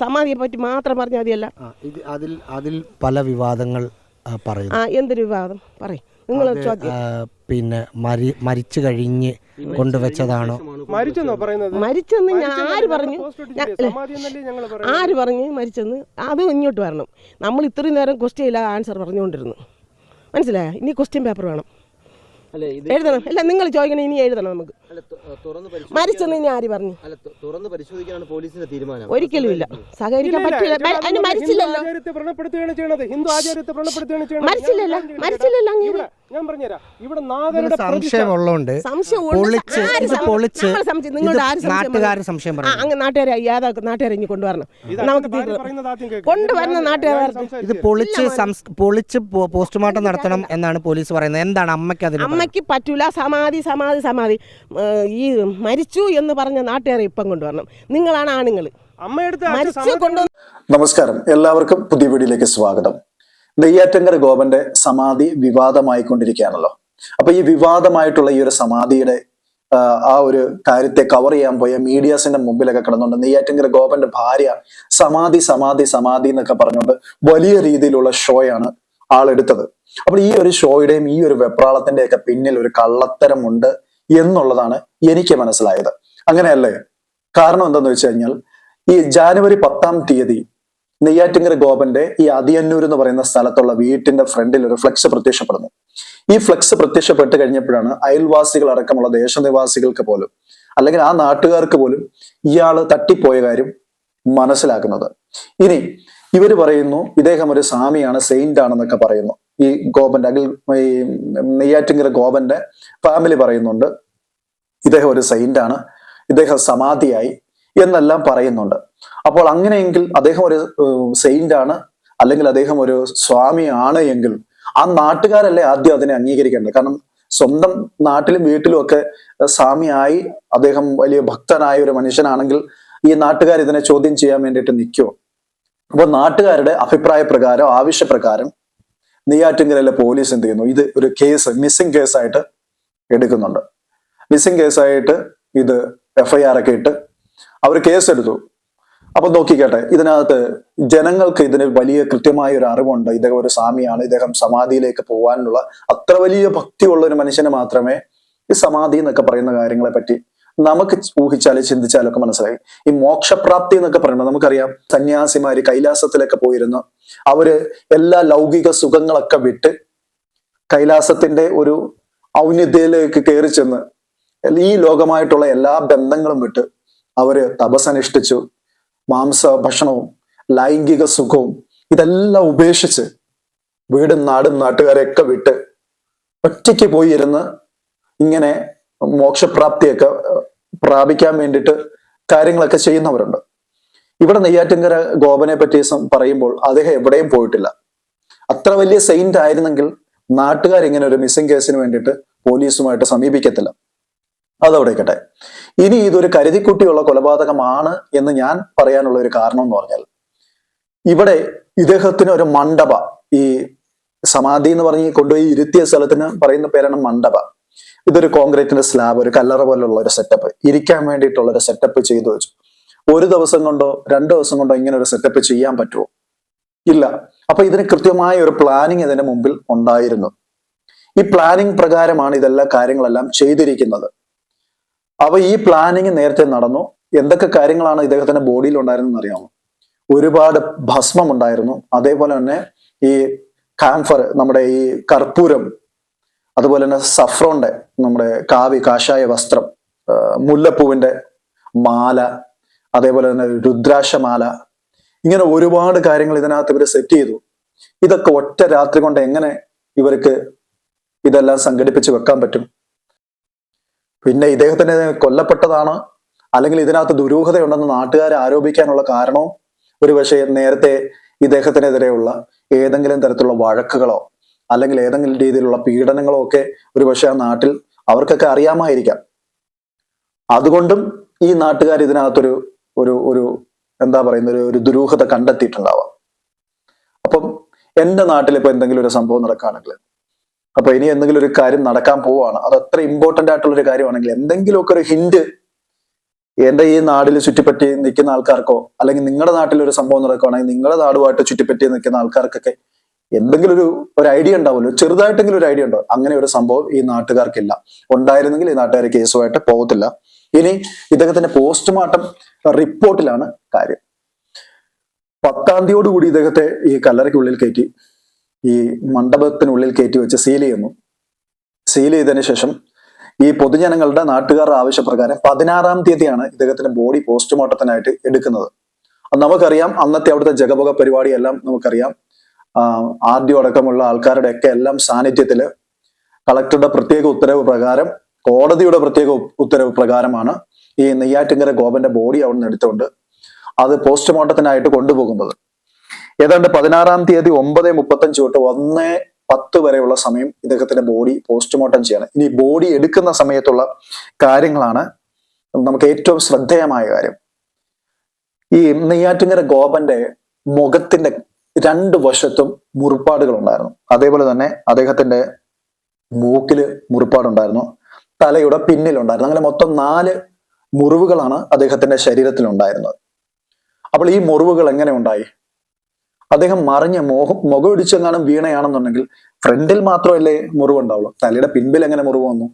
സമാധിയെ പറ്റി മാത്രം പറഞ്ഞാൽ മതിയല്ല. ഇത് അതിൽ അതിൽ പല വിവാദങ്ങൾ പറയും പറയുന്നു. ആ എന്തൊരു വിവാദം? പറയും. നിങ്ങൾ പിന്നെ മരി മരിച്ചു കഴിഞ്ഞ് കൊണ്ടുവച്ചതാണോ മരിച്ചെന്നോ പറയുന്നത്? മരിച്ചെന്ന് ഞാൻ ആര് പറഞ്ഞു ആര് പറഞ്ഞു മരിച്ചെന്ന്? അത് ഇങ്ങോട്ട് വരണം. നമ്മൾ ഇത്രയും നേരം ക്വസ്റ്റ്യൻ ഇല്ല ആൻസർ പറഞ്ഞുകൊണ്ടിരുന്നു. മനസ്സിലായ? ഇനി ക്വസ്റ്റ്യൻ പേപ്പർ വേണം. അല്ല ഇത് എഴുതണം. അല്ല നിങ്ങൾ ചോദിക്കണം ഇനി എഴുതണം നമുക്ക്. മരിച്ചെന്ന് ഇനി ആര് പറഞ്ഞു? തുറന്ന് പരിശോധിക്കാനാണ് പോലീസിന്റെ തീരുമാനം. ഒരിക്കലും ഇല്ല. സഹകരിക്കാൻ പറ്റില്ല. അതിന് മരിച്ചില്ലല്ലോ. മരിച്ചില്ലല്ലോ. മരിച്ചില്ലല്ലോ അങ്ങനെ അങ്ങേര് ഞാൻ പറഞ്ഞുതരാം. ഇവിടെ ഇതിന് നാഗരുടെ പ്രതിഷ്ഠ സംശയമുള്ളതുകൊണ്ട് സംശയം പൊളിച്ച് ഇത് പൊളിച്ച് നമ്മൾ സംശയം- നിങ്ങളോട് ആര് സംശയം നാട്ടുകാർ സംശയം ആ പറഞ്ഞു അങ്ങ് നാട്ടുകാരെ ഇനി കൊണ്ടുവരണം. നമുക്ക് ഞാൻ- നാട്ടുകാർ ഇത് പൊളിച്ച് പൊളിച്ച് പോസ്റ്റ്മോർട്ടം നടത്തണം എന്നാണ് പോലീസ് പറയുന്നത്. എന്താണ് അമ്മയ്ക്ക് അതിന്? അമ്മയ്ക്ക് പറ്റൂല. സമാധി സമാധി സമാധി. ഈ മരിച്ചു എന്ന് പറഞ്ഞ നാട്ടുകാരെ ഇപ്പം കൊണ്ടുവരണം. നിങ്ങളാണ് ആണുങ്ങൾ. നമസ്കാരം. എല്ലാവർക്കും പുതിയ വീഡിയോയിലേക്ക് സ്വാഗതം. നെയ്യാറ്റങ്കര ഗോപന്റെ സമാധി വിവാദമായി കൊണ്ടിരിക്കുകയാണല്ലോ അപ്പൊ ഈ വിവാദമായിട്ടുള്ള ഈ ഒരു സമാധിയുടെ ആ, ആ ഒരു കാര്യത്തെ കവർ ചെയ്യാൻ പോയ മീഡിയാസിന്റെ മുമ്പിലൊക്കെ കിടന്നുകൊണ്ട് നെയ്യാറ്റങ്കര ഗോപന്റെ ഭാര്യ സമാധി സമാധി സമാധി എന്നൊക്കെ പറഞ്ഞുകൊണ്ട് വലിയ രീതിയിലുള്ള ഷോയാണ് ആളെടുത്തത്. അപ്പോൾ ഈ ഒരു ഷോയുടെയും ഈ ഒരു വെപ്രാളത്തിന്റെ ഒക്കെ പിന്നിൽ ഒരു കള്ളത്തരമുണ്ട് എന്നുള്ളതാണ് എനിക്ക് മനസ്സിലായത്. അങ്ങനെയല്ലേ? കാരണം എന്താന്ന് വെച്ച് കഴിഞ്ഞാൽ ഈ ജാനുവരി പത്താം തീയതി നെയ്യാറ്റിങ്കര ഗോപന്റെ ഈ അതിയന്നൂർ എന്ന് പറയുന്ന സ്ഥലത്തുള്ള വീട്ടിന്റെ ഫ്രണ്ടിൽ ഒരു ഫ്ലെക്സ് പ്രത്യക്ഷപ്പെടുന്നു. ഈ ഫ്ലെക്സ് പ്രത്യക്ഷപ്പെട്ട് കഴിഞ്ഞപ്പോഴാണ് അയൽവാസികൾ അടക്കമുള്ള ദേശനിവാസികൾക്ക് പോലും അല്ലെങ്കിൽ ആ നാട്ടുകാർക്ക് പോലും ഇയാൾ തട്ടിപ്പോയ കാര്യം മനസ്സിലാക്കുന്നത്. ഇനി ഇവർ പറയുന്നു ഇദ്ദേഹം ഒരു സ്വാമിയാണ് സെയിന്റ് ആണെന്നൊക്കെ പറയുന്നു. ഈ ഗോപന്റെ അഖിൽ ഈ നെയ്യാറ്റിങ്കര ഗോപന്റെ ഫാമിലി പറയുന്നുണ്ട് ഇദ്ദേഹം ഒരു സെയിന്റ് ആണ് ഇദ്ദേഹം സമാധിയായി എന്നെല്ലാം പറയുന്നുണ്ട്. അപ്പോൾ അങ്ങനെയെങ്കിൽ അദ്ദേഹം ഒരു സെയിന്റ് ആണ് അല്ലെങ്കിൽ അദ്ദേഹം ഒരു സ്വാമിയാണ് എങ്കിൽ ആ നാട്ടുകാരല്ലേ ആദ്യം അതിനെ അംഗീകരിക്കേണ്ടത്? കാരണം സ്വന്തം നാട്ടിലും വീട്ടിലും ഒക്കെ സ്വാമിയായി അദ്ദേഹം വലിയ ഭക്തനായ ഒരു മനുഷ്യനാണെങ്കിൽ ഈ നാട്ടുകാർ ഇതിനെ ചോദ്യം ചെയ്യാൻ വേണ്ടിയിട്ട് നിൽക്കുമോ അപ്പോൾ നാട്ടുകാരുടെ അഭിപ്രായ പ്രകാരം ആവശ്യപ്രകാരം നെയ്യാറ്റിങ്കരയിലെ പോലീസ് എന്ത് ചെയ്യുന്നു? ഇത് ഒരു കേസ് മിസ്സിംഗ് കേസായിട്ട് എടുക്കുന്നുണ്ട്. മിസ്സിംഗ് കേസായിട്ട് ഇത് എഫ്ഐആർ ഒക്കെ ഇട്ട് അവർ കേസെടുത്തു. അപ്പൊ നോക്കിക്കട്ടെ ഇതിനകത്ത് ജനങ്ങൾക്ക് ഇതിന് വലിയ കൃത്യമായ ഒരു അറിവുണ്ട്. ഇദ്ദേഹം ഒരു സ്വാമിയാണ്. ഇദ്ദേഹം സമാധിയിലേക്ക് പോകാനുള്ള അത്ര വലിയ ഭക്തിയുള്ള ഒരു മനുഷ്യന് മാത്രമേ ഈ സമാധി എന്നൊക്കെ പറയുന്ന കാര്യങ്ങളെ പറ്റി നമുക്ക് ഊഹിച്ചാലും ചിന്തിച്ചാലും ഒക്കെ മനസ്സിലായി. ഈ മോക്ഷപ്രാപ്തി എന്നൊക്കെ പറയുമ്പോൾ നമുക്കറിയാം സന്യാസിമാര് കൈലാസത്തിലൊക്കെ പോയിരുന്നു. അവർ എല്ലാ ലൗകിക സുഖങ്ങളൊക്കെ വിട്ട് കൈലാസത്തിന്റെ ഒരു ഔന്നിധ്യയിലേക്ക് കയറി ചെന്ന് ഈ ലോകമായിട്ടുള്ള എല്ലാ ബന്ധങ്ങളും വിട്ട് അവർ തപസനുഷ്ഠിച്ചു മാംസ ഭക്ഷണവും ലൈംഗിക സുഖവും ഇതെല്ലാം ഉപേക്ഷിച്ച് വീടും നാടും നാട്ടുകാരെയൊക്കെ വിട്ട് ഒറ്റയ്ക്ക് പോയി ഇരുന്ന് ഇങ്ങനെ മോക്ഷപ്രാപ്തിയൊക്കെ പ്രാപിക്കാൻ വേണ്ടിയിട്ട് കാര്യങ്ങളൊക്കെ ചെയ്യുന്നവരുണ്ട്. ഇവിടെ നെയ്യാറ്റിങ്കര ഗോപനെ പറ്റി പറയുമ്പോൾ അദ്ദേഹം എവിടെയും പോയിട്ടില്ല. അത്ര വലിയ സെയിന്റ് ആയിരുന്നെങ്കിൽ നാട്ടുകാർ ഇങ്ങനെ ഒരു മിസ്സിംഗ് കേസിന് വേണ്ടിയിട്ട് പോലീസുമായിട്ട് സമീപിക്കത്തില്ല. അതവിടെ ഇരിക്കട്ടെ ഇനി ഇതൊരു കരുതിക്കുട്ടിയുള്ള കൊലപാതകമാണ് എന്ന് ഞാൻ പറയാനുള്ള ഒരു കാരണം എന്ന് പറഞ്ഞാൽ ഇവിടെ ഇദ്ദേഹത്തിന് ഒരു മണ്ഡപ ഈ സമാധി എന്ന് പറഞ്ഞ് കൊണ്ടുപോയി ഇരുത്തിയ സ്ഥലത്തിന് പറയുന്ന പേരാണ് മണ്ഡപ. ഇതൊരു കോൺക്രീറ്റിന്റെ സ്ലാബ് ഒരു കല്ലറ പോലുള്ള ഒരു സെറ്റപ്പ് ഇരിക്കാൻ വേണ്ടിയിട്ടുള്ള ഒരു സെറ്റപ്പ് ചെയ്തു വെച്ചു. ഒരു ദിവസം കൊണ്ടോ രണ്ടു ദിവസം കൊണ്ടോ ഇങ്ങനെ ഒരു സെറ്റപ്പ് ചെയ്യാൻ പറ്റുമോ ഇല്ല. അപ്പൊ ഇതിന് കൃത്യമായ ഒരു പ്ലാനിങ് ഇതിന്റെ മുമ്പിൽ ഉണ്ടായിരുന്നു. ഈ പ്ലാനിങ് പ്രകാരമാണ് ഇതെല്ലാ കാര്യങ്ങളെല്ലാം ചെയ്തിരിക്കുന്നത്. അപ്പൊ ഈ പ്ലാനിങ് നേരത്തെ നടന്നു. എന്തൊക്കെ കാര്യങ്ങളാണ് ഇദ്ദേഹത്തിന്റെ ബോഡിയിൽ ഉണ്ടായിരുന്നെന്ന് അറിയാമോ? ഒരുപാട് ഭസ്മം ഉണ്ടായിരുന്നു. അതേപോലെ തന്നെ ഈ കാംഫർ നമ്മുടെ ഈ കർപ്പൂരം അതുപോലെ തന്നെ സഫ്രോന്റെ നമ്മുടെ കാവി കാഷായ വസ്ത്രം മുല്ലപ്പൂവിന്റെ മാല അതേപോലെ തന്നെ രുദ്രാക്ഷമാല ഇങ്ങനെ ഒരുപാട് കാര്യങ്ങൾ ഇതിനകത്ത് ഇവർ സെറ്റ് ചെയ്തു. ഇതൊക്കെ ഒറ്റ രാത്രി കൊണ്ട് എങ്ങനെ ഇവർക്ക് ഇതെല്ലാം സംഘടിപ്പിച്ച് വെക്കാൻ പറ്റും? പിന്നെ ഇദ്ദേഹത്തിന് കൊല്ലപ്പെട്ടതാണ് അല്ലെങ്കിൽ ഇതിനകത്ത് ദുരൂഹതയുണ്ടെന്ന് നാട്ടുകാരെ ആരോപിക്കാനുള്ള കാരണവും ഒരുപക്ഷെ നേരത്തെ ഇദ്ദേഹത്തിനെതിരെയുള്ള ഏതെങ്കിലും തരത്തിലുള്ള വഴക്കുകളോ അല്ലെങ്കിൽ ഏതെങ്കിലും രീതിയിലുള്ള പീഡനങ്ങളോ ഒക്കെ ഒരുപക്ഷെ ആ നാട്ടിൽ അവർക്കൊക്കെ അറിയാമായിരിക്കാം. അതുകൊണ്ടും ഈ നാട്ടുകാർ ഇതിനകത്തൊരു ഒരു ഒരു എന്താ പറയുന്ന ഒരു ഒരു ദുരൂഹത കണ്ടെത്തിയിട്ടുണ്ടാവാം. അപ്പം എന്റെ നാട്ടിൽ ഇപ്പൊ എന്തെങ്കിലും ഒരു സംഭവം നടക്കുകയാണെങ്കിൽ അപ്പൊ ഇനി എന്തെങ്കിലും ഒരു കാര്യം നടക്കാൻ പോവാണ് അത് അത്ര ഇമ്പോർട്ടന്റ് ആയിട്ടുള്ള ഒരു കാര്യമാണെങ്കിൽ എന്തെങ്കിലുമൊക്കെ ഒരു ഹിന്റ് എന്റെ ഈ നാടിൽ ചുറ്റിപ്പറ്റി നിൽക്കുന്ന ആൾക്കാർക്കോ അല്ലെങ്കിൽ നിങ്ങളുടെ നാട്ടിൽ ഒരു സംഭവം നടക്കുകയാണെങ്കിൽ നിങ്ങളുടെ നാടുമായിട്ട് ചുറ്റിപ്പറ്റി നിൽക്കുന്ന ആൾക്കാർക്കൊക്കെ എന്തെങ്കിലും ഒരു ഒരു ഐഡിയ ഉണ്ടാവുമല്ലോ. ചെറുതായിട്ടെങ്കിലും ഒരു ഐഡിയ ഉണ്ടാവും അങ്ങനെ ഒരു സംഭവം ഈ നാട്ടുകാർക്കില്ല. ഉണ്ടായിരുന്നെങ്കിൽ ഈ നാട്ടുകാർ കേസുമായിട്ട് പോകത്തില്ല. ഇനി ഇദ്ദേഹത്തിന്റെ പോസ്റ്റ്മോർട്ടം റിപ്പോർട്ടിലാണ് കാര്യം. പത്താം തീയതിയോടുകൂടി ഇദ്ദേഹത്തെ ഈ കല്ലറയ്ക്കുള്ളിൽ കയറ്റി ഈ മണ്ഡപത്തിനുള്ളിൽ കയറ്റി വെച്ച് സീൽ ചെയ്യുന്നു. സീൽ ചെയ്തതിനു ശേഷം ഈ പൊതുജനങ്ങളുടെ നാട്ടുകാരുടെ ആവശ്യപ്രകാരം പതിനാറാം തീയതിയാണ് ഇദ്ദേഹത്തിന്റെ ബോഡി പോസ്റ്റ്മോർട്ടത്തിനായിട്ട് എടുക്കുന്നത്. നമുക്കറിയാം അന്നത്തെ അവിടുത്തെ ജഗപുക പരിപാടിയെല്ലാം നമുക്കറിയാം. ആദ്യം അടക്കമുള്ള ആൾക്കാരുടെ ഒക്കെ എല്ലാം സാന്നിധ്യത്തിൽ കളക്ടറുടെ പ്രത്യേക ഉത്തരവ് പ്രകാരം കോടതിയുടെ പ്രത്യേക ഉത്തരവ് പ്രകാരമാണ് ഈ നെയ്യാറ്റിങ്കര ഗോപന്റെ ബോഡി അവിടെ നിന്ന് എടുത്തുകൊണ്ട് അത് പോസ്റ്റ്മോർട്ടത്തിനായിട്ട് കൊണ്ടുപോകുന്നത്. ഏതാണ്ട് പതിനാറാം തീയതി ഒമ്പത് മുപ്പത്തഞ്ച് തൊട്ട് ഒന്ന് പത്ത് വരെയുള്ള സമയം ഇദ്ദേഹത്തിന്റെ ബോഡി പോസ്റ്റ്മോർട്ടം ചെയ്യണം. ഇനി ബോഡി എടുക്കുന്ന സമയത്തുള്ള കാര്യങ്ങളാണ് നമുക്ക് ഏറ്റവും ശ്രദ്ധേയമായ കാര്യം. ഈ നെയ്യാറ്റിങ്കര ഗോപന്റെ മുഖത്തിന്റെ രണ്ട് വശത്തും മുറിപ്പാടുകൾ ഉണ്ടായിരുന്നു അതേപോലെ തന്നെ അദ്ദേഹത്തിന്റെ മൂക്കിൽ മുറിപ്പാടുണ്ടായിരുന്നു. തലയുടെ പിന്നിലുണ്ടായിരുന്നു. അങ്ങനെ മൊത്തം നാല് മുറിവുകളാണ് അദ്ദേഹത്തിന്റെ ശരീരത്തിൽ ഉണ്ടായിരുന്നത് അപ്പോൾ ഈ മുറിവുകൾ എങ്ങനെ ഉണ്ടായി? അദ്ദേഹം മറിഞ്ഞ മോഹം മുഖമിടിച്ചെങ്ങാനും വീണയാണെന്നുണ്ടെങ്കിൽ ഫ്രണ്ടിൽ മാത്രമല്ലേ മുറിവുണ്ടാവുള്ളൂ. തലയുടെ പിൻപിൽ എങ്ങനെ മുറിവ് വന്നു?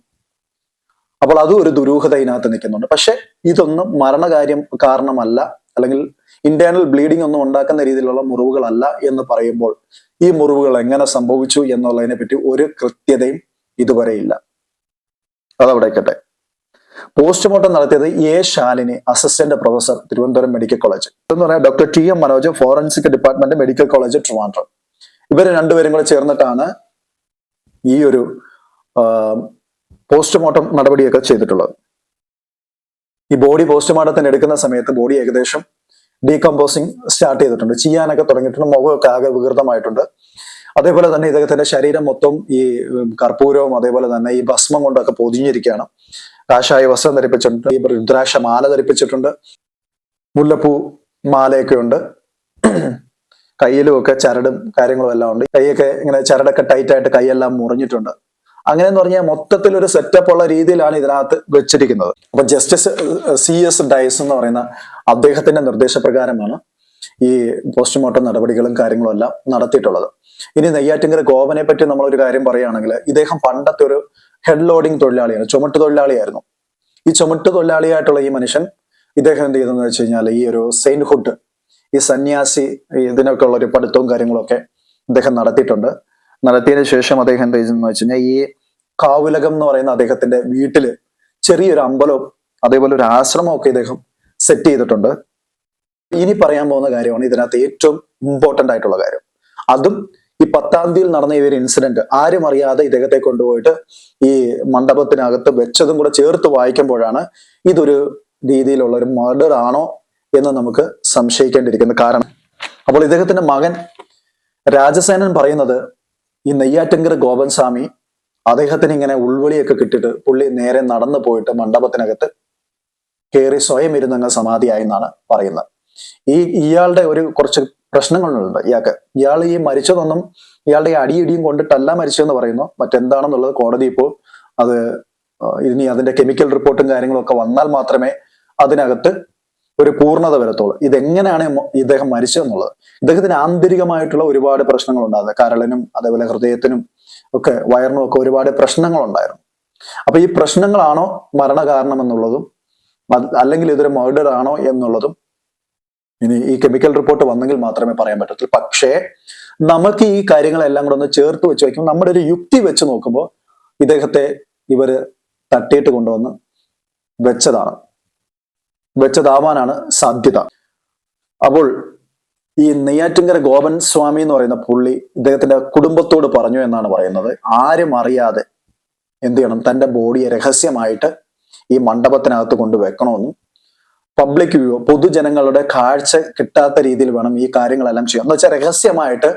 അപ്പോൾ അതും ഒരു ദുരൂഹത ഇതിനകത്ത് നിൽക്കുന്നുണ്ട്. പക്ഷെ ഇതൊന്നും മരണകാര്യം കാരണമല്ല. അല്ലെങ്കിൽ ഇന്റേണൽ ബ്ലീഡിംഗ് ഒന്നും ഉണ്ടാക്കുന്ന രീതിയിലുള്ള മുറിവുകളല്ല എന്ന് പറയുമ്പോൾ ഈ മുറിവുകൾ എങ്ങനെ സംഭവിച്ചു എന്നുള്ളതിനെ പറ്റി ഒരു കൃത്യതയും ഇതുവരെ ഇല്ല. അതവിടെ കട്ടെ പോസ്റ്റ്മോർട്ടം നടത്തിയത് A Shalini assistant professor Thiruvananthapuram medical college എന്ന് പറയാം doctor T M Manoj forensic department medical college Trivandrum. ഇവർ രണ്ടുപേരും കൂടെ ചേർന്നിട്ടാണ് ഈ ഒരു പോസ്റ്റ്മോർട്ടം നടപടിയൊക്കെ ചെയ്തിട്ടുള്ളത്. ഈ ബോഡി പോസ്റ്റ്മോർട്ടത്തിന് എടുക്കുന്ന സമയത്ത് ബോഡി ഏകദേശം ഡീകമ്പോസിങ് സ്റ്റാർട്ട് ചെയ്തിട്ടുണ്ട്. ചെയ്യാനൊക്കെ തുടങ്ങിയിട്ടുണ്ട്. മുഖമൊക്കെ ആകെ വികൃതമായിട്ടുണ്ട്. അതേപോലെ തന്നെ ഇദ്ദേഹത്തിന്റെ ശരീരം മൊത്തം ഈ കർപ്പൂരവും അതേപോലെ തന്നെ ഈ ഭസ്മം കൊണ്ടൊക്കെ പൊതിഞ്ഞിരിക്കുകയാണ്. കാഷായ വസ്ത്രം ധരിപ്പിച്ചിട്ടുണ്ട്. ഈ രുദ്രാക്ഷ മാല ധരിപ്പിച്ചിട്ടുണ്ട്. മുല്ലപ്പൂ മാലയൊക്കെ ഉണ്ട്. കയ്യിലും ഒക്കെ ചരടും കാര്യങ്ങളും എല്ലാം ഉണ്ട്. കൈയൊക്കെ ഇങ്ങനെ ചരടൊക്കെ ടൈറ്റ് ആയിട്ട് കൈയെല്ലാം മുറിഞ്ഞിട്ടുണ്ട്. അങ്ങനെ എന്ന് പറഞ്ഞാൽ മൊത്തത്തിൽ ഒരു സെറ്റപ്പ് ഉള്ള രീതിയിലാണ് ഇതിനകത്ത് വെച്ചിരിക്കുന്നത്. അപ്പൊ ജസ്റ്റിസ് സി എസ് ഡയസ് എന്ന് പറയുന്ന അദ്ദേഹത്തിന്റെ നിർദ്ദേശപ്രകാരമാണ് ഈ പോസ്റ്റ്മോർട്ടം നടപടികളും കാര്യങ്ങളും എല്ലാം നടത്തിയിട്ടുള്ളത്. ഇനി നെയ്യാറ്റിങ്കര ഗോവനെ പറ്റി നമ്മളൊരു കാര്യം പറയുകയാണെങ്കിൽ ഇദ്ദേഹം പണ്ടത്തെ ഒരു ഹെഡ് ലോഡിംഗ് തൊഴിലാളിയാണ് ചുമട്ട് തൊഴിലാളിയായിരുന്നു. ഈ ചുമട്ട് തൊഴിലാളിയായിട്ടുള്ള ഈ മനുഷ്യൻ ഇദ്ദേഹം എന്ത് ചെയ്തെന്ന് വെച്ച് കഴിഞ്ഞാൽ ഈ ഒരു സെയിൻഹുഡ് ഈ സന്യാസി ഇതിനൊക്കെ ഉള്ള ഒരു പഠിത്തവും കാര്യങ്ങളൊക്കെ ഇദ്ദേഹം നടത്തിയിട്ടുണ്ട്. നടത്തിയതിനു ശേഷം അദ്ദേഹം എന്ത് ചെയ്തെന്ന് വെച്ച് കഴിഞ്ഞാൽ ഈ കാവുലകം എന്ന് പറയുന്ന അദ്ദേഹത്തിന്റെ വീട്ടിൽ ചെറിയൊരു അമ്പലവും അതേപോലെ ഒരു ആശ്രമവും ഒക്കെ ഇദ്ദേഹം സെറ്റ് ചെയ്തിട്ടുണ്ട്. ഇനി പറയാൻ പോകുന്ന കാര്യമാണ് ഇതിനകത്ത് ഏറ്റവും ഇമ്പോർട്ടന്റ് ആയിട്ടുള്ള കാര്യം. അതും ഈ പത്താം തീയതിയിൽ നടന്ന ഈ ഒരു ഇൻസിഡന്റ് ആരും അറിയാതെ ഇദ്ദേഹത്തെ കൊണ്ടുപോയിട്ട് ഈ മണ്ഡപത്തിനകത്ത് വെച്ചതും കൂടെ ചേർത്ത് വായിക്കുമ്പോഴാണ് ഇതൊരു രീതിയിലുള്ള ഒരു മർഡർ ആണോ എന്ന് നമുക്ക് സംശയിക്കേണ്ടിയിരിക്കുന്നത് കാരണം അപ്പോൾ ഇദ്ദേഹത്തിന്റെ മകൻ രാജസേനൻ പറയുന്നത് ഈ നെയ്യാറ്റിങ്കര ഗോപൻ സ്വാമി അദ്ദേഹത്തിന് ഇങ്ങനെ ഉൾവിളിയൊക്കെ കിട്ടിയിട്ട് പുള്ളി നേരെ നടന്നു പോയിട്ട് മണ്ഡപത്തിനകത്ത് കയറി സ്വയം ഇരുന്നങ്ങ് സമാധിയായി എന്നാണ് പറയുന്നത്. ഈ ഇയാളുടെ ഒരു കുറച്ച് പ്രശ്നങ്ങളുണ്ട്. ഇയാൾക്ക് ഇയാൾ ഈ മരിച്ചതൊന്നും ഇയാളുടെ അടിയിടിയും കൊണ്ടിട്ടല്ല മരിച്ചതെന്ന് പറയുന്നു. മറ്റെന്താണെന്നുള്ളത് കോടതി ഇപ്പോൾ അത് ഇനി അതിന്റെ കെമിക്കൽ റിപ്പോർട്ടും കാര്യങ്ങളൊക്കെ വന്നാൽ മാത്രമേ അതിനകത്ത് ഒരു പൂർണത വരത്തുള്ളൂ. ഇതെങ്ങനെയാണ് ഇദ്ദേഹം മരിച്ചതെന്നുള്ളത്? ഇദ്ദേഹത്തിന് ആന്തരികമായിട്ടുള്ള ഒരുപാട് പ്രശ്നങ്ങളുണ്ടായത് കരളിനും അതേപോലെ ഹൃദയത്തിനും ഒക്കെ വയറിനും ഒക്കെ ഒരുപാട് പ്രശ്നങ്ങളുണ്ടായിരുന്നു. അപ്പൊ ഈ പ്രശ്നങ്ങളാണോ മരണകാരണം എന്നുള്ളതും അല്ലെങ്കിൽ ഇതൊരു മർഡർ ആണോ എന്നുള്ളതും ഇനി ഈ കെമിക്കൽ റിപ്പോർട്ട് വന്നെങ്കിൽ മാത്രമേ പറയാൻ പറ്റത്തുള്ളൂ. പക്ഷേ നമുക്ക് ഈ കാര്യങ്ങളെല്ലാം കൂടെ ഒന്ന് ചേർത്ത് വെച്ച് വയ്ക്കുമ്പോൾ നമ്മുടെ ഒരു യുക്തി വെച്ച് നോക്കുമ്പോൾ ഇദ്ദേഹത്തെ ഇവർ തട്ടിയിട്ട് കൊണ്ടുവന്ന് വെച്ചതാണ്. വെച്ചതാവാനാണ് സാധ്യത. അപ്പോൾ ഈ നെയ്യാറ്റിങ്കര ഗോപൻ സ്വാമി എന്ന് പറയുന്ന പുള്ളി ഇദ്ദേഹത്തിന്റെ കുടുംബത്തോട് പറഞ്ഞു എന്നാണ് പറയുന്നത്. ആരും അറിയാതെ എന്ത് ചെയ്യണം? തന്റെ ബോഡിയെ രഹസ്യമായിട്ട് ഈ മണ്ഡപത്തിനകത്ത് കൊണ്ട് വെക്കണമെന്നും പബ്ലിക് വ്യൂ പൊതുജനങ്ങളുടെ കാഴ്ച കിട്ടാത്ത രീതിയിൽ വേണം ഈ കാര്യങ്ങളെല്ലാം ചെയ്യാം എന്ന് വെച്ചാൽ രഹസ്യമായിട്ട്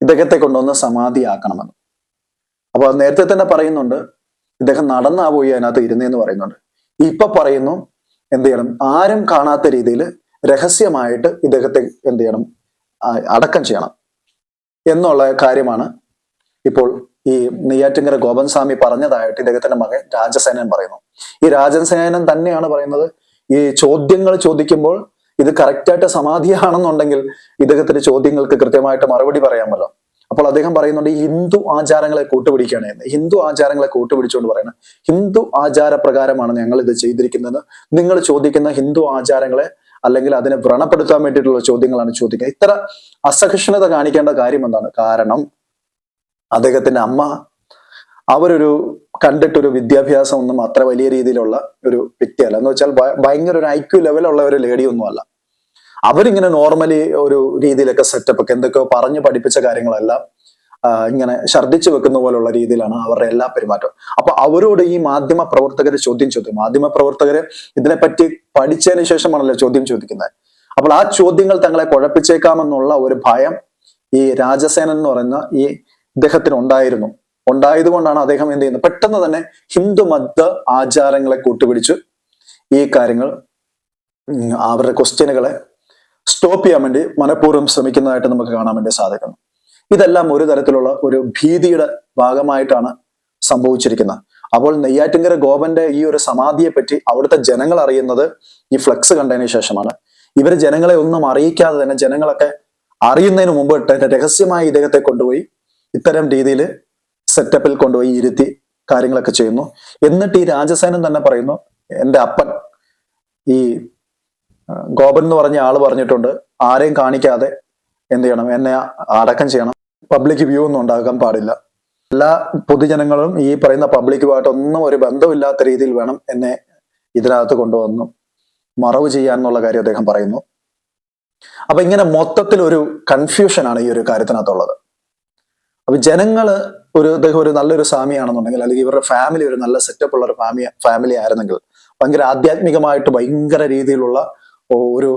ഇദ്ദേഹത്തെ കൊണ്ടുവന്ന് സമാധിയാക്കണമെന്ന്. അപ്പൊ നേരത്തെ തന്നെ പറയുന്നുണ്ട് ഇദ്ദേഹം നടന്നാ പോയി അതിനകത്ത് ഇരുന്നേന്ന് പറയുന്നുണ്ട്. ഇപ്പൊ പറയുന്നു എന്ത് ചെയ്യണം? ആരും കാണാത്ത രീതിയിൽ രഹസ്യമായിട്ട് ഇദ്ദേഹത്തെ എന്ത് ചെയ്യണം? അടക്കം ചെയ്യണം. എന്നുള്ള കാര്യമാണ് ഇപ്പോൾ ഈ നെയ്യാറ്റിങ്കര ഗോപൻ സ്വാമി പറഞ്ഞതായിട്ട് ഇദ്ദേഹത്തിന്റെ മകൻ രാജസേനൻ പറയുന്നു. ഈ രാജസേനൻ തന്നെയാണ് പറയുന്നത് ഈ ചോദ്യങ്ങൾ ചോദിക്കുമ്പോൾ ഇത് കറക്റ്റായിട്ട് സമാധിയാണെന്നുണ്ടെങ്കിൽ ഇദ്ദേഹത്തിന്റെ ചോദ്യങ്ങൾക്ക് കൃത്യമായിട്ട് മറുപടി പറയാമല്ലോ. അപ്പോൾ അദ്ദേഹം പറയുന്നുണ്ട് ഹിന്ദു ആചാരങ്ങളെ കൂട്ടുപിടിക്കുകയാണ് എന്ന്. ഹിന്ദു ആചാരങ്ങളെ കൂട്ടുപിടിച്ചുകൊണ്ട് പറയുന്നത് ഹിന്ദു ആചാര പ്രകാരമാണ് ഞങ്ങൾ ഇത് ചെയ്തിരിക്കുന്നത്. നിങ്ങൾ ചോദിക്കുന്ന ഹിന്ദു ആചാരങ്ങളെ അല്ലെങ്കിൽ അതിനെ വ്രണപ്പെടുത്താൻ വേണ്ടിയിട്ടുള്ള ചോദ്യങ്ങളാണ് ചോദിക്കുന്നത്. ഇത്ര അസഹിഷ്ണുത കാണിക്കേണ്ട കാര്യം എന്താണ്? കാരണം അദ്ദേഹത്തിന്റെ അമ്മ അവരൊരു കണ്ടിട്ടൊരു വിദ്യാഭ്യാസം ഒന്നും അത്ര വലിയ രീതിയിലുള്ള ഒരു വ്യക്തിയല്ല. എന്ന് വെച്ചാൽ ഭയങ്കര ഒരു ഐക്യു ലെവലുള്ള ഒരു ലേഡി ഒന്നും അല്ല. അവരിങ്ങനെ നോർമലി ഒരു രീതിയിലൊക്കെ സെറ്റപ്പ് ഒക്കെ എന്തൊക്കെയോ പറഞ്ഞ് പഠിപ്പിച്ച കാര്യങ്ങളെല്ലാം ഇങ്ങനെ ഛർദ്ദിച്ചു വെക്കുന്ന പോലുള്ള രീതിയിലാണ് അവരുടെ എല്ലാ പെരുമാറ്റവും. അപ്പൊ അവരോട് ഈ മാധ്യമ പ്രവർത്തകർ ചോദ്യം ചോദിക്കും. മാധ്യമ പ്രവർത്തകര് ഇതിനെപ്പറ്റി പഠിച്ചതിന് ശേഷമാണല്ലോ ചോദ്യം ചോദിക്കുന്നത്. അപ്പോൾ ആ ചോദ്യങ്ങൾ തങ്ങളെ കുഴപ്പിച്ചേക്കാമെന്നുള്ള ഒരു ഭയം ഈ രാജസേനൻ എന്ന് പറയുന്ന ഈ ഇദ്ദേഹത്തിന് ഉണ്ടായിരുന്നു ഉണ്ടായതുകൊണ്ടാണ് അദ്ദേഹം എന്ത് ചെയ്യുന്നത്? പെട്ടെന്ന് തന്നെ ഹിന്ദു മത ആചാരങ്ങളെ കൂട്ടുപിടിച്ച് ഈ കാര്യങ്ങൾ അവരുടെ ക്വസ്റ്റ്യനുകളെ സ്റ്റോപ്പ് ചെയ്യാൻ വേണ്ടി മനഃപൂർവം ശ്രമിക്കുന്നതായിട്ട് നമുക്ക് കാണാൻ വേണ്ടി സാധിക്കുന്നു. ഇതെല്ലാം ഒരു തരത്തിലുള്ള ഒരു ഭീതിയുടെ ഭാഗമായിട്ടാണ് സംഭവിച്ചിരിക്കുന്നത്. അപ്പോൾ നെയ്യാറ്റിങ്കര ഗോപന്റെ ഈ ഒരു സമാധിയെ പറ്റി അവിടുത്തെ ജനങ്ങൾ അറിയുന്നത് ഈ ഫ്ലക്സ് കണ്ടതിന് ശേഷമാണ്. ഇവർ ജനങ്ങളെ ഒന്നും അറിയിക്കാതെ തന്നെ ജനങ്ങളൊക്കെ അറിയുന്നതിന് മുമ്പ് രഹസ്യമായി ഇദ്ദേഹത്തെ കൊണ്ടുപോയി ഇത്തരം രീതിയിൽ സെറ്റപ്പിൽ കൊണ്ടുപോയി ഇരുത്തി കാര്യങ്ങളൊക്കെ ചെയ്യുന്നു. എന്നിട്ട് ഈ രാജസേനൻ തന്നെ പറയുന്നു എന്റെ അപ്പൻ ഈ ഗോപൻ എന്ന് പറഞ്ഞ ആൾ പറഞ്ഞിട്ടുണ്ട് ആരെയും കാണിക്കാതെ എന്ത് ചെയ്യണം എന്നെ അടക്കം ചെയ്യണം. പബ്ലിക് വ്യൂ ഒന്നും ഉണ്ടാകാൻ പാടില്ല. എല്ലാ പൊതുജനങ്ങളും ഈ പറയുന്ന പബ്ലിക്കുമായിട്ട് ഒന്നും ഒരു ബന്ധമില്ലാത്ത രീതിയിൽ വേണം എന്നെ ഇതിനകത്ത് കൊണ്ടുവന്നു മറവ് ചെയ്യാൻ എന്നുള്ള കാര്യം അദ്ദേഹം പറയുന്നു. അപ്പൊ ഇങ്ങനെ മൊത്തത്തിൽ ഒരു കൺഫ്യൂഷനാണ് ഈ ഒരു കാര്യത്തിനകത്തുള്ളത്. അപ്പൊ ജനങ്ങൾ ഒരു അദ്ദേഹം ഒരു നല്ലൊരു സ്വാമിയാണെന്നുണ്ടെങ്കിൽ അല്ലെങ്കിൽ ഇവരുടെ ഫാമിലി ഒരു നല്ല സെറ്റപ്പ് ഉള്ള ഒരു ഫാമി ഫാമിലി ആയിരുന്നെങ്കിൽ ഭയങ്കര ആധ്യാത്മികമായിട്ട് ഭയങ്കര രീതിയിലുള്ള ഒരു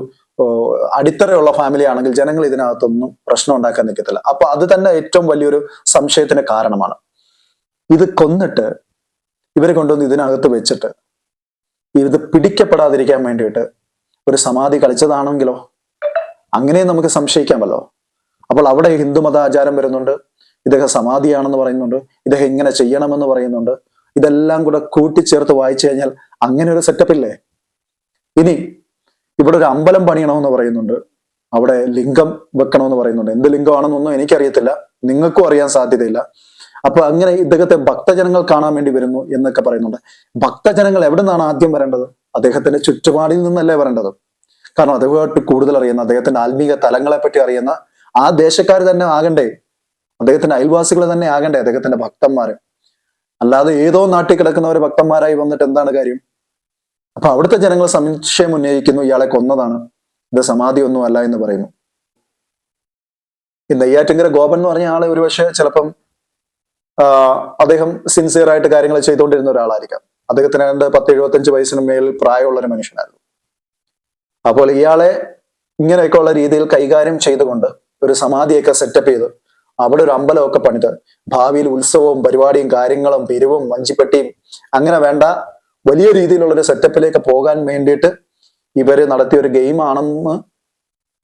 അടിത്തറയുള്ള ഫാമിലി ആണെങ്കിൽ ജനങ്ങൾ ഇതിനകത്തൊന്നും പ്രശ്നം ഉണ്ടാക്കാൻ നിൽക്കത്തില്ല അപ്പൊ അത് തന്നെ ഏറ്റവും വലിയൊരു സംശയത്തിന് കാരണമാണ്. ഇത് കൊന്നിട്ട് ഇവരെ കൊണ്ടുവന്ന് ഇതിനകത്ത് വെച്ചിട്ട് ഇത് പിടിക്കപ്പെടാതിരിക്കാൻ വേണ്ടിയിട്ട് ഒരു സമാധി കളിച്ചതാണെങ്കിലോ? അങ്ങനെയും നമുക്ക് സംശയിക്കാമല്ലോ. അപ്പോൾ അവിടെ ഹിന്ദു ആചാരം വരുന്നുണ്ട്. ഇദ്ദേഹം സമാധിയാണെന്ന് പറയുന്നുണ്ട്. ഇദ്ദേഹം ഇങ്ങനെ ചെയ്യണമെന്ന് പറയുന്നുണ്ട്. ഇതെല്ലാം കൂടെ കൂട്ടിച്ചേർത്ത് വായിച്ചു കഴിഞ്ഞാൽ അങ്ങനെ ഒരു സെറ്റപ്പ് ഇല്ലേ? ഇനി ഇവിടെ ഒരു അമ്പലം പണിയണമെന്ന് പറയുന്നുണ്ട്. അവിടെ ലിംഗം വെക്കണമെന്ന് പറയുന്നുണ്ട്. എന്ത് ലിംഗമാണെന്നൊന്നും എനിക്കറിയത്തില്ല. നിങ്ങൾക്കും അറിയാൻ സാധ്യതയില്ല. അപ്പൊ അങ്ങനെ ഇദ്ദേഹത്തെ ഭക്തജനങ്ങൾ കാണാൻ വേണ്ടി വരുന്നു എന്നൊക്കെ പറയുന്നുണ്ട്. ഭക്തജനങ്ങൾ എവിടെ നിന്നാണ് ആദ്യം വരേണ്ടത്? അദ്ദേഹത്തിന്റെ ചുറ്റുപാടിൽ നിന്നല്ലേ വരേണ്ടത്? കാരണം അദ്ദേഹമായിട്ട് കൂടുതൽ അറിയുന്ന അദ്ദേഹത്തിന്റെ ആത്മീക തലങ്ങളെ പറ്റി അറിയുന്ന ആ ദേശക്കാർ തന്നെ ആകണ്ടേ? അദ്ദേഹത്തിന്റെ അയൽവാസികൾ തന്നെ ആകണ്ടേ? അദ്ദേഹത്തിന്റെ ഭക്തന്മാര്. അല്ലാതെ ഏതോ നാട്ടിൽ കിടക്കുന്നവരെ ഭക്തന്മാരായി വന്നിട്ട് എന്താണ് കാര്യം? അപ്പൊ അവിടുത്തെ ജനങ്ങൾ സംശയം ഉന്നയിക്കുന്നു ഇയാളെ കൊന്നതാണ്. ഇത് സമാധി ഒന്നും അല്ല എന്ന് പറയുന്നു. ഈ നെയ്യാറ്റിങ്കര ഗോപൻ എന്ന് പറഞ്ഞ ആളെ ഒരുപക്ഷെ ചിലപ്പം അദ്ദേഹം സിൻസിയർ ആയിട്ട് കാര്യങ്ങൾ ചെയ്തുകൊണ്ടിരുന്ന ഒരാളായിരിക്കാം. അദ്ദേഹത്തിന് ഏതാണ്ട് പത്ത് എഴുപത്തഞ്ച് വയസ്സിന് മേൽ പ്രായമുള്ള ഒരു മനുഷ്യനായിരുന്നു. അപ്പോൾ ഇയാളെ ഇങ്ങനെയൊക്കെ ഉള്ള രീതിയിൽ കൈകാര്യം ചെയ്തുകൊണ്ട് ഒരു സമാധിയൊക്കെ സെറ്റപ്പ് ചെയ്ത് അവിടെ ഒരു അമ്പലമൊക്കെ പണിത്. ഭാവിയിൽ ഉത്സവവും പരിപാടിയും കാര്യങ്ങളും പിരിവും വഞ്ചിപ്പെട്ടിയും അങ്ങനെ വേണ്ട വലിയ രീതിയിലുള്ള ഒരു സെറ്റപ്പിലേക്ക് പോകാൻ വേണ്ടിയിട്ട് ഇവർ നടത്തിയ ഒരു ഗെയിം ആണെന്ന്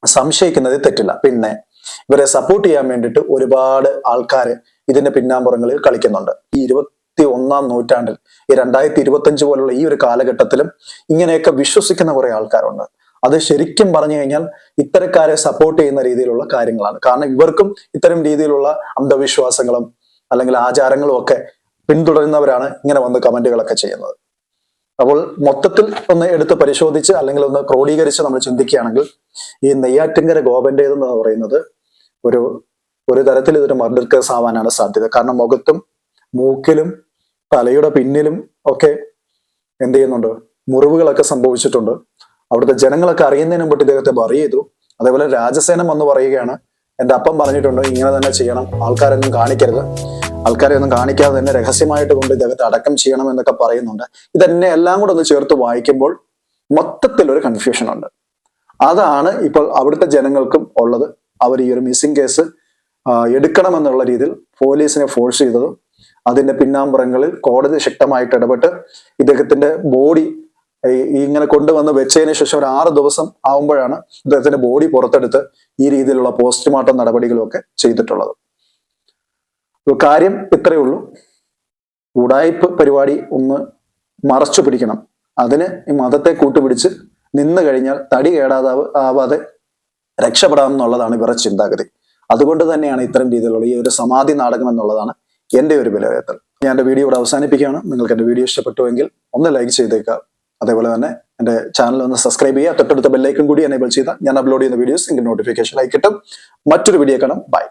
സംശയിക്കുന്നതിൽ തെറ്റില്ല. പിന്നെ ഇവരെ സപ്പോർട്ട് ചെയ്യാൻ വേണ്ടിയിട്ട് ഒരുപാട് ആൾക്കാര് ഇതിന്റെ പിന്നാമ്പുറങ്ങളിൽ കളിക്കുന്നുണ്ട്. ഈ ഇരുപത്തി ഒന്നാം നൂറ്റാണ്ടിൽ ഈ രണ്ടായിരത്തി ഇരുപത്തി പോലുള്ള ഈ ഒരു കാലഘട്ടത്തിലും ഇങ്ങനെയൊക്കെ വിശ്വസിക്കുന്ന കുറെ ആൾക്കാരുണ്ട്. അത് ശരിക്കും പറഞ്ഞു കഴിഞ്ഞാൽ ഇത്തരക്കാരെ സപ്പോർട്ട് ചെയ്യുന്ന രീതിയിലുള്ള കാര്യങ്ങളാണ്. കാരണം ഇവർക്കും ഇത്തരം രീതിയിലുള്ള അന്ധവിശ്വാസങ്ങളും അല്ലെങ്കിൽ ആചാരങ്ങളും ഒക്കെ പിന്തുടരുന്നവരാണ് ഇങ്ങനെ വന്ന് കമന്റുകളൊക്കെ ചെയ്യുന്നത്. അപ്പോൾ മൊത്തത്തിൽ ഒന്ന് എടുത്ത് പരിശോധിച്ച് അല്ലെങ്കിൽ ഒന്ന് ക്രോഡീകരിച്ച് നമ്മൾ ചിന്തിക്കുകയാണെങ്കിൽ ഈ നെയ്യാറ്റിങ്കര ഗോപന്റേതെന്ന് പറയുന്നത് ഒരു ഒരു തരത്തിൽ ഇതൊരു മർഡർ കേസ് ആവാനാണ് സാധ്യത. കാരണം മുഖത്തും മൂക്കിലും തലയുടെ പിന്നിലും ഒക്കെ എന്ത് ചെയ്യുന്നുണ്ട്? മുറിവുകളൊക്കെ സംഭവിച്ചിട്ടുണ്ട്. അവിടുത്തെ ജനങ്ങളൊക്കെ അറിയുന്നതിന് മുമ്പ് ഇദ്ദേഹത്തെ ബറി ചെയ്തു. അതേപോലെ രാജസേനം വന്ന് പറയുകയാണ് എന്റെ അപ്പം പറഞ്ഞിട്ടുണ്ട് ഇങ്ങനെ തന്നെ ചെയ്യണം. ആൾക്കാരൊന്നും കാണിക്കരുത്. ആൾക്കാരെ ഒന്നും കാണിക്കാതെ തന്നെ രഹസ്യമായിട്ട് കൊണ്ട് ഇദ്ദേഹത്തെ അടക്കം ചെയ്യണം എന്നൊക്കെ പറയുന്നുണ്ട്. ഇതെന്നെ എല്ലാം കൂടെ ഒന്ന് ചേർത്ത് വായിക്കുമ്പോൾ മൊത്തത്തിൽ ഒരു കൺഫ്യൂഷൻ ഉണ്ട്. അതാണ് ഇപ്പോൾ അവിടുത്തെ ജനങ്ങൾക്കും ഉള്ളത്. അവർ ഈ ഒരു മിസ്സിംഗ് കേസ് എടുക്കണം എന്നുള്ള രീതിയിൽ പോലീസിനെ ഫോഴ്സ് ചെയ്തതും അതിന്റെ പിന്നാമ്പുറങ്ങളിൽ കോടതി ശക്തമായിട്ട് ഇടപെട്ട് ഇദ്ദേഹത്തിന്റെ ബോഡി ഇങ്ങനെ കൊണ്ടുവന്ന് വെച്ചതിന് ശേഷം ഒരു ആറ് ദിവസം ആവുമ്പോഴാണ് ഇദ്ദേഹത്തിന്റെ ബോഡി പുറത്തെടുത്ത് ഈ രീതിയിലുള്ള പോസ്റ്റ്മോർട്ടം നടപടികളും ഒക്കെ ചെയ്തിട്ടുള്ളത് കാര്യം ഇത്രയേ ഉള്ളൂ. ഉടായ്പ പരിപാടി ഒന്ന് മറച്ചു പിടിക്കണം. അതിന് ഈ മതത്തെ കൂട്ടുപിടിച്ച് നിന്ന് കഴിഞ്ഞാൽ തടി കേടാതാവ് ആവാതെ രക്ഷപ്പെടാം എന്നുള്ളതാണ് ഇവരുടെ ചിന്താഗതി. അതുകൊണ്ട് തന്നെയാണ് ഇത്തരം രീതിയിലുള്ള ഈ ഒരു സമാധി നാടകം എന്നുള്ളതാണ് എന്റെ ഒരു വിലയിരുത്തൽ. ഞാൻ എന്റെ വീഡിയോ ഇവിടെ അവസാനിപ്പിക്കുകയാണ്. നിങ്ങൾക്ക് എന്റെ വീഡിയോ ഇഷ്ടപ്പെട്ടുവെങ്കിൽ ഒന്ന് ലൈക്ക് ചെയ്തേക്കുക. അതേപോലെ തന്നെ എന്റെ ചാനൽ ഒന്ന് സബ്സ്ക്രൈബ് ചെയ്യുക തൊട്ടടുത്ത ബെല്ലൈക്കൺ കൂടി എനേബിൾ ചെയ്താൽ ഞാൻ അപ്ലോഡ് ചെയ്യുന്ന വീഡിയോസ് എനിക്ക് നോട്ടിഫിക്കേഷൻ ആയി കിട്ടും. മറ്റൊരു വീഡിയോ കാണാം. ബൈ